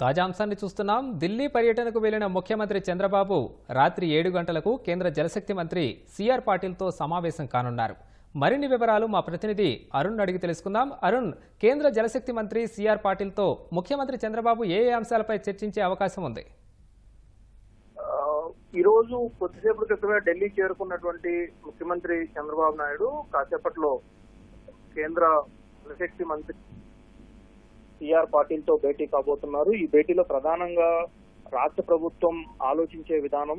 తాజా అంశాన్ని చూస్తున్నాం. ఢిల్లీ పర్యటనకు వెళ్ళిన ముఖ్యమంత్రి చంద్రబాబు రాత్రి ఏడు గంటలకు కేంద్ర జలశక్తి మంత్రి సిఆర్ పాటిల్తో సమావేశం కానున్నారు. మరిన్ని వివరాలు మా ప్రతినిధి అరుణ్ అడిగి తెలుసుకుందాం. అరుణ్ కేంద్ర జలశక్తి మంత్రి సిఆర్ పాటిల్తో ముఖ్యమంత్రి చంద్రబాబు ఏ అంశాలపై చర్చించే అవకాశం ఉంది? ఈరోజు ఈ రోజు కొద్దిసేపటి క్రితమే ఢిల్లీ చేరుకున్నటువంటి ముఖ్యమంత్రి చంద్రబాబు నాయుడు కాసేపట్లో కేంద్ర జలశక్తి మంత్రి సిఆర్ పాటిల్తో భేటీ కాబోతున్నారు. ఈ భేటీలో ప్రధానంగా రాష్ట్ర ప్రభుత్వం ఆలోచించే విధానం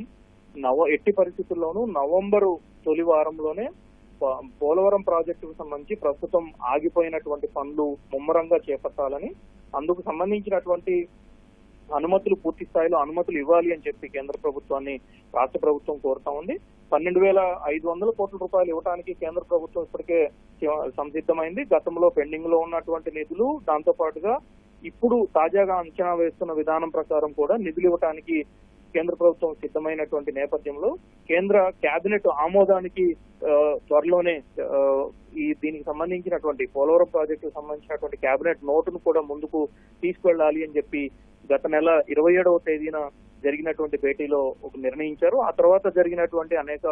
నవ ఎట్టి పరిస్థితుల్లోనూ నవంబరు తొలి వారంలోనే పోలవరం ప్రాజెక్టుకు సంబంధించి ప్రస్తుతం ఆగిపోయినటువంటి పనులు ముమ్మరంగా చేపట్టాలని అందుకు సంబంధించినటువంటి అనుమతులు పూర్తి స్థాయిలో అనుమతులు ఇవ్వాలి అని చెప్పి కేంద్ర ప్రభుత్వాన్ని రాష్ట్ర ప్రభుత్వం కోరుతా ఉంది. పన్నెండు వేల ఐదు వందల కోట్ల రూపాయలు ఇవ్వడానికి కేంద్ర ప్రభుత్వం ఇప్పటికే సంసిద్ధమైంది గతంలో పెండింగ్లో ఉన్నటువంటి నిధులు దాంతో పాటుగా ఇప్పుడు తాజాగా అంచనా వేస్తున్న విధానం ప్రకారం కూడా నిధులు ఇవ్వడానికి కేంద్ర ప్రభుత్వం సిద్ధమైనటువంటి నేపథ్యంలో కేంద్ర కేబినెట్ ఆమోదానికి త్వరలోనే ఈ దీనికి సంబంధించినటువంటి పోలవరం ప్రాజెక్టుకు సంబంధించినటువంటి కేబినెట్ నోటును కూడా ముందుకు తీసుకెళ్ళాలి అని చెప్పి గత నెల ఇరవై ఏడవ తేదీన జరిగినటువంటి భేటీలో ఒక నిర్ణయించారు. ఆ తర్వాత జరిగినటువంటి అనేక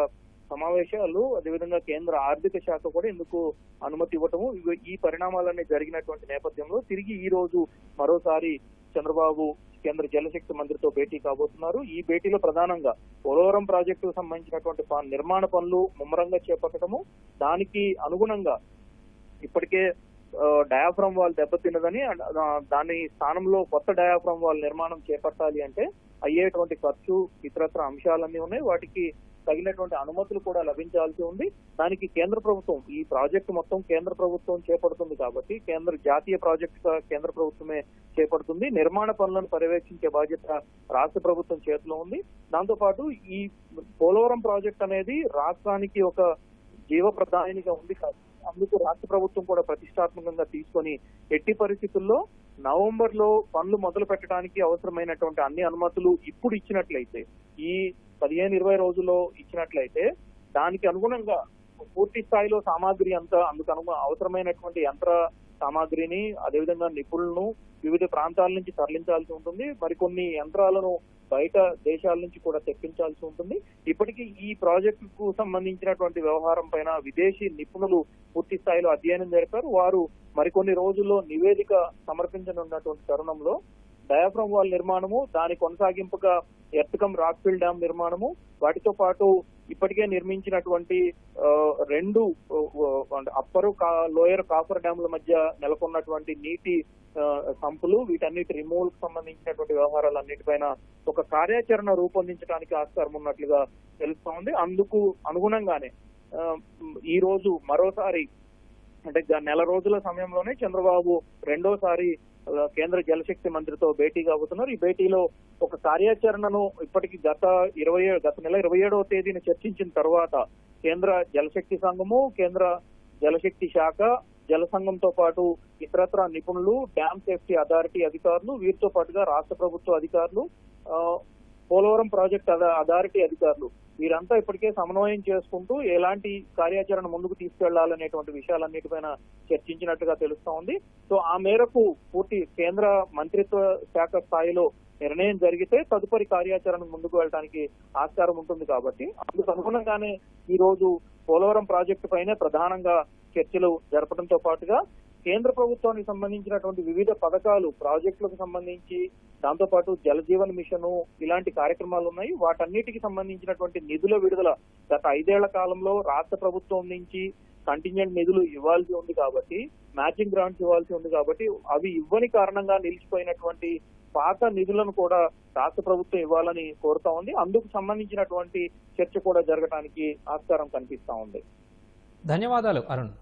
సమావేశాలు అదేవిధంగా కేంద్ర ఆర్థిక శాఖ కూడా ఇందుకు అనుమతి ఇవ్వటము ఈ పరిణామాలన్నీ జరిగినటువంటి నేపథ్యంలో తిరిగి ఈ రోజు మరోసారి చంద్రబాబు కేంద్ర జలశక్తి మంత్రితో భేటీ కాబోతున్నారు. ఈ భేటీలో ప్రధానంగా పోలవరం ప్రాజెక్టుకు సంబంధించినటువంటి ప- నిర్మాణ పనులు ముమ్మరంగా చేపట్టడము దానికి అనుగుణంగా ఇప్పటికే డయాఫ్రమ్ వాల్ దెబ్బతిన్నదని దాని స్థానంలో కొత్త డయాఫ్రమ్ వాల్ నిర్మాణం చేపట్టాలి అంటే అయ్యేటువంటి ఖర్చు ఇతరత్ర అంశాలన్నీ ఉన్నాయి. వాటికి తగినటువంటి అనుమతులు కూడా లభించాల్సి ఉంది. దానికి కేంద్ర ప్రభుత్వం ఈ ప్రాజెక్టు మొత్తం కేంద్ర ప్రభుత్వం చేపడుతుంది కాబట్టి కేంద్ర జాతీయ ప్రాజెక్ట్ కేంద్ర ప్రభుత్వమే చేపడుతుంది. నిర్మాణ పనులను పర్యవేక్షించే బాధ్యత రాష్ట్ర ప్రభుత్వం చేతిలో ఉంది. దాంతోపాటు ఈ పోలవరం ప్రాజెక్ట్ అనేది రాష్ట్రానికి ఒక జీవ ప్రధానిగా ఉంది కాదు. అందుకు రాష్ట్ర ప్రభుత్వం కూడా ప్రతిష్టాత్మకంగా తీసుకొని ఎట్టి పరిస్థితుల్లో నవంబర్లో పనులు మొదలు పెట్టడానికి అవసరమైనటువంటి అన్ని అనుమతులు ఇప్పుడు ఇచ్చినట్లయితే ఈ పదిహేను ఇరవై రోజుల్లో ఇచ్చినట్లయితే దానికి అనుగుణంగా పూర్తి స్థాయిలో సామాగ్రి అంతా అందుకు అను అవసరమైనటువంటి యంత్ర సామాగ్రిని అదేవిధంగా నిపుణులను వివిధ ప్రాంతాల నుంచి తరలించాల్సి ఉంటుంది. మరికొన్ని యంత్రాలను బయట దేశాల నుంచి కూడా తెప్పించాల్సి ఉంటుంది. ఇప్పటికీ ఈ ప్రాజెక్టుకు సంబంధించినటువంటి వ్యవహారం పైన విదేశీ నిపుణులు పూర్తి స్థాయిలో అధ్యయనం జరిపారు. వారు మరికొన్ని రోజుల్లో నివేదిక సమర్పించనున్నటువంటి తరుణంలో డయాఫ్రమ్ వాల్ నిర్మాణము దాని కొనసాగింపుగా ఎర్తకం రాక్ఫిల్ డ్యామ్ నిర్మాణము వాటితో పాటు ఇప్పటికే నిర్మించినటువంటి రెండు అప్పరు లోయర్ కాఫర్ డ్యాముల మధ్య నెలకొన్నటువంటి నీటి సంపులు వీటన్నిటి రిమూవల్కు సంబంధించినటువంటి వ్యవహారాలన్నిటిపైన ఒక కార్యాచరణ రూపొందించడానికి ఆస్కారం ఉన్నట్లుగా తెలుస్తోంది అందుకు అనుగుణంగానే ఈ రోజు మరోసారి అంటే గ- నెల రోజుల సమయంలోనే చంద్రబాబు రెండోసారి కేంద్ర జలశక్తి మంత్రితో భేటీ కాబోతున్నారు ఈ భేటీలో ఒక కార్యాచరణను ఇప్పటికి గత ఇరవై గత నెల ఇరవై ఏడవ తేదీని చర్చించిన తర్వాత కేంద్ర జలశక్తి సంఘము కేంద్ర జలశక్తి శాఖ జల సంఘంతో పాటు ఇతరత్ర నిపుణులు డ్యామ్ సేఫ్టీ అథారిటీ అధికారులు వీరితో పాటుగా రాష్ట్ర ప్రభుత్వ అధికారులు పోలవరం ప్రాజెక్ట్ అథారిటీ అధికారులు. వీరంతా ఇప్పటికే సమన్వయం చేసుకుంటూ ఎలాంటి కార్యాచరణ ముందుకు తీసుకెళ్ళాలనేటువంటి విషయాలన్నిటిపైన చర్చించినట్టుగా తెలుస్తా ఉంది. సో ఆ మేరకు పూర్తి కేంద్ర మంత్రిత్వ శాఖ స్థాయిలో నిర్ణయం జరిగితే తదుపరి కార్యాచరణ ముందుకు వెళ్ళడానికి ఆస్కారం ఉంటుంది కాబట్టి అందుకు అనుగుణంగానే ఈ రోజు పోలవరం ప్రాజెక్టు పైనే ప్రధానంగా చర్చలు జరపడంతో పాటుగా కేంద్ర ప్రభుత్వానికి సంబంధించినటువంటి వివిధ పథకాలు ప్రాజెక్టులకు సంబంధించి దాంతో పాటు జల మిషన్ ఇలాంటి కార్యక్రమాలు ఉన్నాయి. వాటన్నిటికి సంబంధించినటువంటి నిధుల విడుదల గత ఐదేళ్ళ కాలంలో రాష్ట్ర ప్రభుత్వం నుంచి కంటింజెంట్ నిధులు ఇవ్వాల్సి ఉంది కాబట్టి మ్యాచింగ్ గ్రాంట్స్ ఇవ్వాల్సి ఉంది కాబట్టి అవి ఇవ్వని కారణంగా నిలిచిపోయినటువంటి పాత నిధులను కూడా రాష్ట్ర ప్రభుత్వం ఇవ్వాలని కోరుతా ఉంది. అందుకు సంబంధించినటువంటి చర్చ కూడా జరగడానికి ఆస్కారం కనిపిస్తా ఉంది. ధన్యవాదాలు అరుణ్.